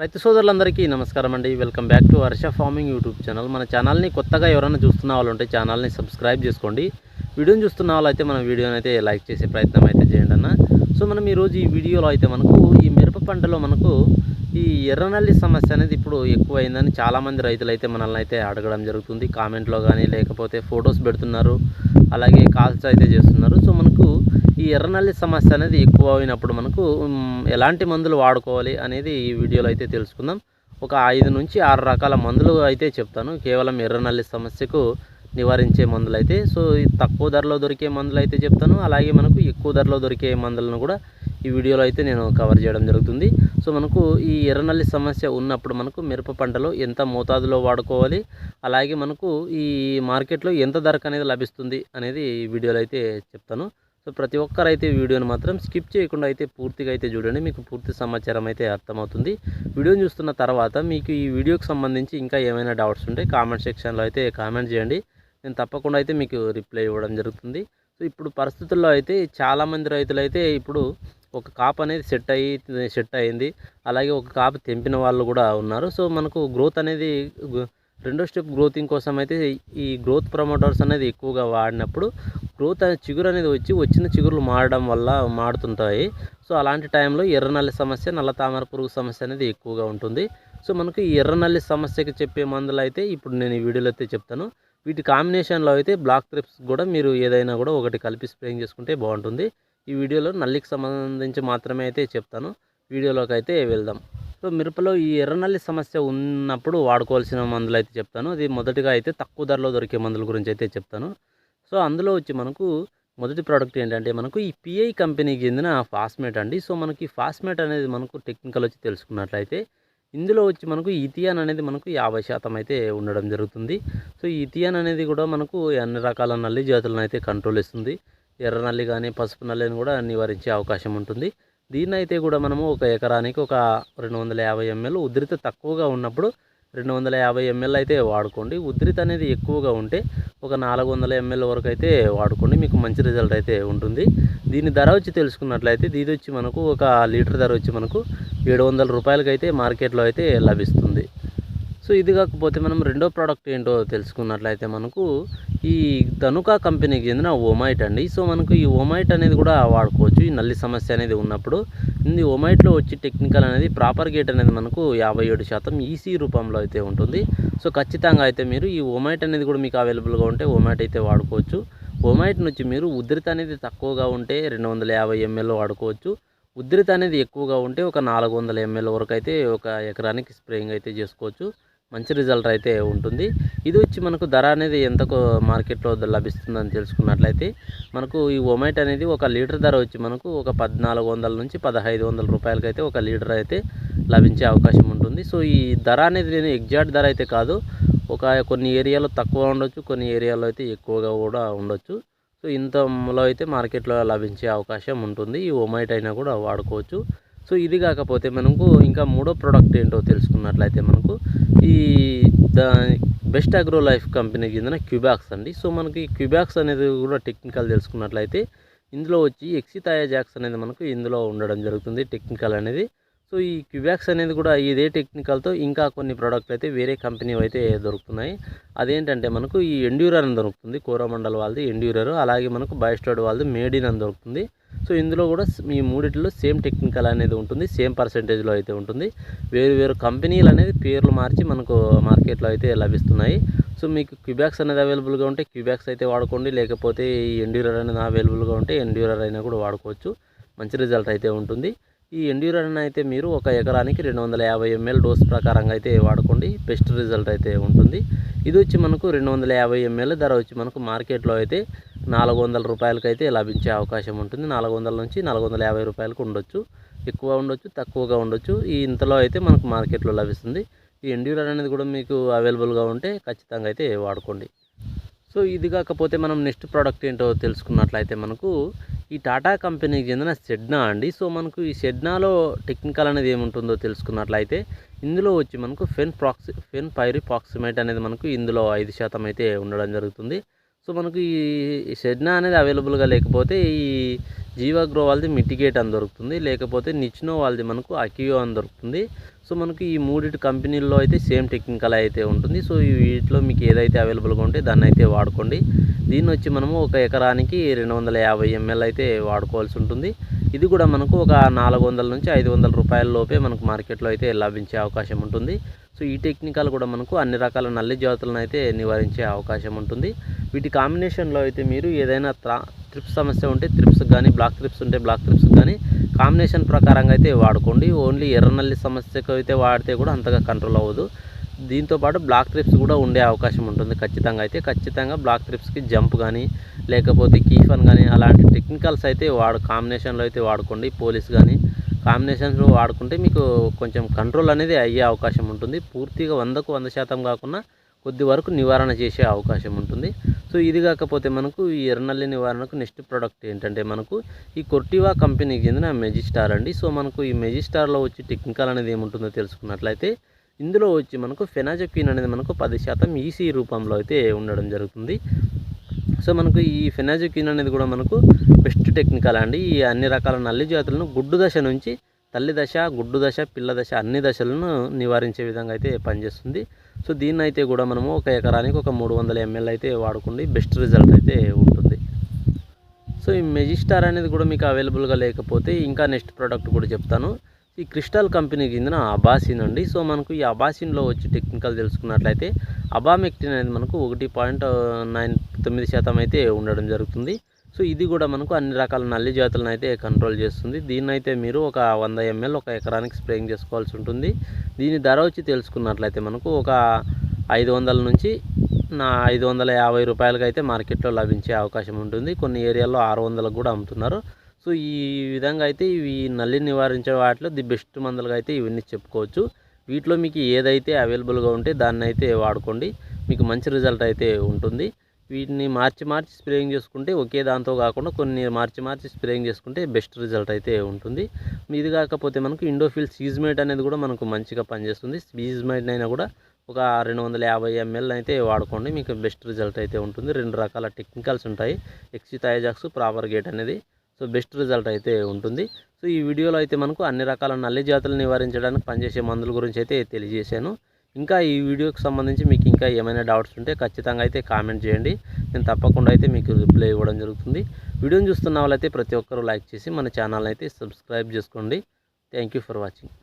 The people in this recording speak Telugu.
రైతు సోదరులందరికీ నమస్కారం అండి. Welcome back to Varsha farming YouTube channel మన ఛానల్ని కొత్తగా ఎవరైనా చూస్తున్న వాళ్ళు ఉంటే ఛానల్ని సబ్స్క్రైబ్ చేసుకోండి. వీడియోని చూస్తున్న వాళ్ళు అయితే మన వీడియోని అయితే లైక్ చేసే ప్రయత్నం అయితే చేయండి అన్న. సో మనం ఈరోజు ఈ వీడియోలో అయితే మనకు ఈ మిరప పంటలో మనకు ఈ ఎర్రనల్లి సమస్య అనేది ఇప్పుడు ఎక్కువైందని చాలామంది రైతులు అయితే మనల్ని అయితే అడగడం జరుగుతుంది. కామెంట్లో కానీ లేకపోతే ఫొటోస్ పెడుతున్నారు. అలాగే కాల్స్ అయితే చేస్తున్నారు. సో మనకు ఈ ఎర్రనల్లి సమస్య అనేది ఎక్కువ అయినప్పుడు మనకు ఎలాంటి మందులు వాడుకోవాలి అనేది ఈ వీడియోలో అయితే తెలుసుకుందాం. ఒక ఐదు నుంచి ఆరు రకాల మందులు అయితే చెప్తాను. కేవలం ఎర్రనల్లి సమస్యకు నివారించే మందులు అయితే సో ఈ తక్కువ ధరలో దొరికే మందులు అయితే చెప్తాను. అలాగే మనకు ఎక్కువ ధరలో దొరికే మందులను కూడా ఈ వీడియోలో అయితే నేను కవర్ చేయడం జరుగుతుంది. సో మనకు ఈ ఎర్రనల్లి సమస్య ఉన్నప్పుడు మనకు మిరప పంటలో ఎంత మోతాదులో వాడుకోవాలి అలాగే మనకు ఈ మార్కెట్లో ఎంత ధరకు అనేది లభిస్తుంది అనేది ఈ వీడియోలో అయితే చెప్తాను. సో ప్రతి ఒక్కరు అయితే వీడియోని మాత్రం స్కిప్ చేయకుండా అయితే పూర్తిగా అయితే చూడండి. మీకు పూర్తి సమాచారం అయితే అర్థమవుతుంది. వీడియోని చూస్తున్న తర్వాత మీకు ఈ వీడియోకి సంబంధించి ఇంకా ఏమైనా డౌట్స్ ఉంటే కామెంట్ సెక్షన్లో అయితే కామెంట్ చేయండి. నేను తప్పకుండా అయితే మీకు రిప్లై ఇవ్వడం జరుగుతుంది. సో ఇప్పుడు పరిస్థితుల్లో అయితే చాలామంది రైతులు అయితే ఇప్పుడు ఒక కాప్ అనేది సెట్ అయ్యి సెట్ అయింది. అలాగే ఒక కాపు తెంపిన వాళ్ళు కూడా ఉన్నారు. సో మనకు గ్రోత్ అనేది రెండో స్టెప్ గ్రోతింగ్ కోసం అయితే ఈ గ్రోత్ ప్రమోటర్స్ అనేది ఎక్కువగా వాడినప్పుడు గ్రోత్ అనే చిగురు అనేది వచ్చి వచ్చిన చిగురులు మారడం వల్ల మాడుతుంటాయి సో అలాంటి టైంలో ఎర్రనల్లి సమస్య నల్ల తామర పురుగు సమస్య అనేది ఎక్కువగా ఉంటుంది. సో మనకు ఈ ఎర్రనల్లి సమస్యకి చెప్పే మందులు అయితే ఇప్పుడు నేను ఈ వీడియోలో అయితే చెప్తాను. వీటి కాంబినేషన్లో అయితే బ్లాక్ ట్రిప్స్ కూడా మీరు ఏదైనా కూడా ఒకటి కలిపి స్ప్రేయింగ్ చేసుకుంటే బాగుంటుంది. ఈ వీడియోలో నల్లికి సంబంధించి మాత్రమే అయితే చెప్తాను. వీడియోలోకి అయితే వెళ్దాం. సో మిరపలో ఈ ఎర్రనల్లి సమస్య ఉన్నప్పుడు వాడుకోవాల్సిన మందులు అయితే చెప్తాను. అది మొదటిగా అయితే తక్కువ ధరలో దొరికే మందుల గురించి అయితే చెప్తాను. సో అందులో వచ్చి మనకు మొదటి ప్రోడక్ట్ ఏంటంటే మనకు ఈ పిఐ కంపెనీకి చెందిన ఫాస్మేట్ అండి. సో మనకి ఫాస్మేట్ అనేది మనకు టెక్నికల్ వచ్చి తెలుసుకున్నట్లయితే ఇందులో వచ్చి మనకు ఇథియాన్ అనేది మనకు యాభై శాతం అయితే ఉండడం జరుగుతుంది. సో ఇథియాన్ అనేది కూడా మనకు అన్ని రకాల నల్లి జాతులను అయితే కంట్రోల్ ఇస్తుంది ఎర్ర నల్లి కానీ పసుపు నల్లిని కూడా నివారించే అవకాశం ఉంటుంది. దీన్ని అయితే కూడా మనము ఒక ఎకరానికి ఒక రెండు వందల యాభై ఎంఎల్ ఉధృత తక్కువగా ఉన్నప్పుడు రెండు వందల యాభై ఎంఎల్ అయితే వాడుకోండి. ఉధృత అనేది ఎక్కువగా ఉంటే ఒక నాలుగు వందల ఎంఎల్ వరకు అయితే వాడుకోండి. మీకు మంచి రిజల్ట్ అయితే ఉంటుంది. దీని ధర వచ్చి తెలుసుకున్నట్లయితే దీని వచ్చి మనకు ఒక లీటర్ ధర వచ్చి మనకు ఏడు వందల రూపాయలకి అయితే మార్కెట్లో అయితే లభిస్తుంది. సో ఇది కాకపోతే మనం రెండో ప్రోడక్ట్ ఏంటో తెలుసుకున్నట్లయితే మనకు ఈ ధనుకా కంపెనీకి చెందిన ఓమైట్ అండి. సో మనకు ఈ ఓమైట్ అనేది కూడా వాడుకోవచ్చు. ఈ నల్లి సమస్య అనేది ఉన్నప్పుడు ఇది ఓమైట్లో వచ్చి టెక్నికల్ అనేది ప్రాపర్ గేట్ అనేది మనకు యాభై ఏడు శాతం ఈసీ రూపంలో అయితే ఉంటుంది. సో ఖచ్చితంగా అయితే మీరు ఈ ఓమైట్ అనేది కూడా మీకు అవైలబుల్గా ఉంటే ఓమైట్ అయితే వాడుకోవచ్చు. ఓమైట్ నుంచి మీరు ఉధృత అనేది తక్కువగా ఉంటే రెండు వందల యాభై ఎంఎల్ వాడుకోవచ్చు. ఉధృత అనేది ఎక్కువగా ఉంటే ఒక నాలుగు వందల ఎంఎల్ వరకు అయితే ఒక ఎకరానికి స్ప్రేయింగ్ అయితే చేసుకోవచ్చు. మంచి రిజల్ట్ అయితే ఉంటుంది. ఇది వచ్చి మనకు ధర అనేది ఎంతకు మార్కెట్లో లభిస్తుందని తెలుసుకున్నట్లయితే మనకు ఈ ఒమైట్ అనేది ఒక లీటర్ ధర వచ్చి మనకు ఒక పద్నాలుగు వందల నుంచి పదహైదు వందల రూపాయలకైతే ఒక లీటర్ అయితే లభించే అవకాశం ఉంటుంది. సో ఈ ధర అనేది నేను ఎగ్జాక్ట్ ధర అయితే కాదు ఒక కొన్ని ఏరియాలో తక్కువ ఉండొచ్చు కొన్ని ఏరియాలో అయితే ఎక్కువగా కూడా ఉండొచ్చు. సో ఇంతలో అయితే మార్కెట్లో లభించే అవకాశం ఉంటుంది. ఈ ఒమైట్ అయినా కూడా వాడుకోవచ్చు. సో ఇది కాకపోతే మనకు ఇంకా మూడో ప్రోడక్ట్ ఏంటో తెలుసుకున్నట్లయితే మనకు ఈ ద బెస్ట్ అగ్రో లైఫ్ కంపెనీకి చెందిన క్యూబాక్స్ అండి. సో మనకి క్యూబాక్స్ అనేది కూడా టెక్నికల్ తెలుసుకున్నట్లయితే ఇందులో వచ్చి ఎక్సిథాయాజాక్స్ అనేది మనకు ఇందులో ఉండడం జరుగుతుంది టెక్నికల్ అనేది. సో ఈ క్యూబాక్స్ అనేది కూడా ఇదే టెక్నికల్తో ఇంకా కొన్ని ప్రోడక్ట్లు అయితే వేరే కంపెనీ అయితే దొరుకుతున్నాయి. అదేంటంటే మనకు ఈ ఎండ్యూరర్ అని దొరుకుతుంది. కోరమండల్ వాళ్ళది ఎండ్యూరర్ అలాగే మనకు బయోస్టాడ్ వాళ్ళది మేడిన్ అని దొరుకుతుంది. సో ఇందులో కూడా మీ ఈ మూడిట్లో సేమ్ టెక్నికల్ అనేది ఉంటుంది సేమ్ పర్సెంటేజ్లో అయితే ఉంటుంది. వేరు వేరు కంపెనీలు అనేది పేర్లు మార్చి మనకు మార్కెట్లో అయితే లభిస్తున్నాయి. సో మీకు క్యూబ్యాక్స్ అనేది అవైలబుల్గా ఉంటే క్యూబ్యాక్స్ అయితే వాడుకోండి లేకపోతే ఈ ఎండ్యూరర్ అనేది అవైలబుల్గా ఉంటే ఎండ్యూరర్ అయినా కూడా వాడుకోవచ్చు. మంచి రిజల్ట్ అయితే ఉంటుంది. ఈ ఎండ్యూరర్ అయితే మీరు ఒక ఎకరానికి రెండు వందల యాభై ఎంఎల్ డోస్ ప్రకారంగా అయితే వాడుకోండి బెస్ట్ రిజల్ట్ అయితే ఉంటుంది. ఇది వచ్చి మనకు రెండు వందల యాభై ఎంఎల్ ధర వచ్చి మనకు మార్కెట్లో అయితే నాలుగు వందల రూపాయలకైతే లభించే అవకాశం ఉంటుంది. నాలుగు వందల నుంచి నాలుగు వందల యాభై రూపాయలకు ఉండొచ్చు. ఎక్కువ ఉండొచ్చు తక్కువగా ఉండొచ్చు. ఈ ఇంతలో అయితే మనకు మార్కెట్లో లభిస్తుంది. ఈ ఎండ్యూరర్ అనేది కూడా మీకు అవైలబుల్గా ఉంటే ఖచ్చితంగా అయితే వాడుకోండి. సో ఇది కాకపోతే మనం నెక్స్ట్ ప్రోడక్ట్ ఏంటో తెలుసుకున్నట్లయితే మనకు ఈ టాటా కంపెనీకి చెందిన సెడ్నా అండి. సో మనకు ఈ సెడ్నాలో టెక్నికల్ అనేది ఏముంటుందో తెలుసుకున్నట్లయితే ఇందులో వచ్చి మనకు ఫెన్ ప్రాక్సి ఫెన్ పైరి ప్రాక్సిమేట్ అనేది మనకు ఇందులో ఐదు శాతం అయితే ఉండడం జరుగుతుంది. సో మనకు ఈ సెడ్నా అనేది అవైలబుల్గా లేకపోతే ఈ జీవాగ్రో వాళ్ళది మిటిగేట్ అని దొరుకుతుంది. లేకపోతే నిచ్నో వాళ్ళది మనకు అకియో అని దొరుకుతుంది. సో మనకి ఈ మూడిటి కంపెనీల్లో అయితే సేమ్ టెక్నికల్ అయితే ఉంటుంది. సో ఈ వీటిలో మీకు ఏదైతే అవైలబుల్గా ఉంటే దాన్ని అయితే వాడుకోండి. దీన్ని వచ్చి మనము ఒక ఎకరానికి రెండు వందల యాభై ఎంఎల్ అయితే వాడుకోవాల్సి ఉంటుంది. ఇది కూడా మనకు ఒక నాలుగు వందల నుంచి ఐదు వందల రూపాయల లోపే మనకు మార్కెట్లో అయితే లభించే అవకాశం ఉంటుంది. సో ఈ టెక్నికల్ కూడా మనకు అన్ని రకాల నల్లి జాతులను అయితే నివారించే అవకాశం ఉంటుంది. వీటి కాంబినేషన్లో అయితే మీరు ఏదైనా త్రా ట్రిప్స్ సమస్య ఉంటే ట్రిప్స్ కానీ బ్లాక్ ట్రిప్స్ ఉంటే బ్లాక్ ట్రిప్స్ కానీ కాంబినేషన్ ప్రకారంగా అయితే వాడుకోండి. ఓన్లీ ఎర్రనల్లి సమస్యకు అయితే వాడితే కూడా అంతగా కంట్రోల్ అవ్వదు. దీంతోపాటు బ్లాక్ ట్రిప్స్ కూడా ఉండే అవకాశం ఉంటుంది ఖచ్చితంగా అయితే. ఖచ్చితంగా బ్లాక్ ట్రిప్స్కి జంప్ కానీ లేకపోతే కీఫన్ కానీ అలాంటి టెక్నికల్స్ అయితే వాడు కాంబినేషన్లో అయితే వాడుకోండి. పోలీస్ కానీ కాంబినేషన్స్లో వాడుకుంటే మీకు కొంచెం కంట్రోల్ అనేది అయ్యే అవకాశం ఉంటుంది. పూర్తిగా వందకు వంద శాతం కాకుండా కొద్ది వరకు నివారణ చేసే అవకాశం ఉంటుంది. సో ఇది కాకపోతే మనకు ఈ ఎర్రనల్లి నివారణకు నెక్స్ట్ ప్రోడక్ట్ ఏంటంటే మనకు ఈ కొర్టివా కంపెనీకి చెందిన మెజిస్టార్ అండి. సో మనకు ఈ మెజిస్టార్లో వచ్చి టెక్నికల్ అనేది ఏముంటుందో తెలుసుకున్నట్లయితే ఇందులో వచ్చి మనకు ఫెనాజక్విన్ అనేది మనకు పది శాతం ఈసీ రూపంలో అయితే ఉండడం జరుగుతుంది. సో మనకు ఈ ఫెనాజక్విన్ అనేది కూడా మనకు బెస్ట్ టెక్నికల్ అండి. ఈ అన్ని రకాల నల్లి జాతులను గుడ్డు దశ నుంచి తల్లి దశ గుడ్డు దశ పిల్ల దశ అన్ని దశలను నివారించే విధంగా అయితే పనిచేస్తుంది. సో దీన్ని అయితే కూడా మనము ఒక ఎకరానికి ఒక మూడు వందల ఎంఎల్ అయితే వాడుకోండి బెస్ట్ రిజల్ట్ అయితే ఉంటుంది. సో ఈ మెజిస్టార్ అనేది కూడా మీకు అవైలబుల్గా లేకపోతే ఇంకా నెక్స్ట్ ప్రోడక్ట్ కూడా చెప్తాను. ఈ క్రిస్టల్ కంపెనీకి చెందిన అబాసిన్ అండి. సో మనకు ఈ అబాసిన్లో వచ్చి టెక్నికల్ తెలుసుకున్నట్లయితే అబామెక్టిన్ అనేది మనకు ఒకటి పాయింట్ నైన్ తొమ్మిది శాతం అయితే ఉండడం జరుగుతుంది. సో ఇది కూడా మనకు అన్ని రకాల నల్లి జాతులను అయితే కంట్రోల్ చేస్తుంది. దీన్ని అయితే మీరు ఒక వంద ఎంఎల్ ఒక ఎకరానికి స్ప్రేయింగ్ చేసుకోవాల్సి ఉంటుంది. దీని ధర వచ్చి తెలుసుకున్నట్లయితే మనకు ఒక ఐదు వందల నుంచి నా ఐదు వందల యాభై రూపాయలకి అయితే మార్కెట్లో లభించే అవకాశం ఉంటుంది. కొన్ని ఏరియాల్లో ఆరు వందలకు కూడా అమ్ముతున్నారు. సో ఈ విధంగా అయితే ఇవి నల్లి నివారించే వాటిలో ది బెస్ట్ మందులుగా అయితే ఇవన్నీ చెప్పుకోవచ్చు. వీటిలో మీకు ఏదైతే అవైలబుల్గా ఉంటే దాన్ని అయితే వాడుకోండి. మీకు మంచి రిజల్ట్ అయితే ఉంటుంది. వీటిని మార్చి మార్చి స్ప్రేయింగ్ చేసుకుంటే ఒకే దాంతో కాకుండా కొన్ని మార్చి మార్చి స్ప్రేయింగ్ చేసుకుంటే బెస్ట్ రిజల్ట్ అయితే ఉంటుంది. ఇది కాకపోతే మనకు ఇండోఫిల్ సీజ్మైట్ అనేది కూడా మనకు మంచిగా పనిచేస్తుంది. సీజ్మైట్ అయినా కూడా ఒక రెండు వందల యాభై ఎంఎల్ అయితే వాడుకోండి. మీకు బెస్ట్ రిజల్ట్ అయితే ఉంటుంది. రెండు రకాల టెక్నికల్స్ ఉంటాయి. ఎక్సిథైజాక్స్ ప్రాపర్ గేట్ అనేది సో బెస్ట్ రిజల్ట్ అయితే ఉంటుంది. సో ఈ వీడియోలో అయితే మనకు అన్ని రకాల నల్లి జాతులు నివారించడానికి పనిచేసే మందుల గురించి అయితే తెలియజేశాను. ఇంకా ఈ వీడియోకి సంబంధించి మీకు ఇంకా ఏమైనా డౌట్స్ ఉంటే ఖచ్చితంగా అయితే కామెంట్ చేయండి. నేను తప్పకుండా అయితే మీకు రిప్లై ఇవ్వడం జరుగుతుంది. వీడియోని చూస్తున్న వాళ్ళైతే ప్రతి ఒక్కరూ లైక్ చేసి మన ఛానల్ అయితే సబ్స్క్రైబ్ చేసుకోండి. Thank you for watching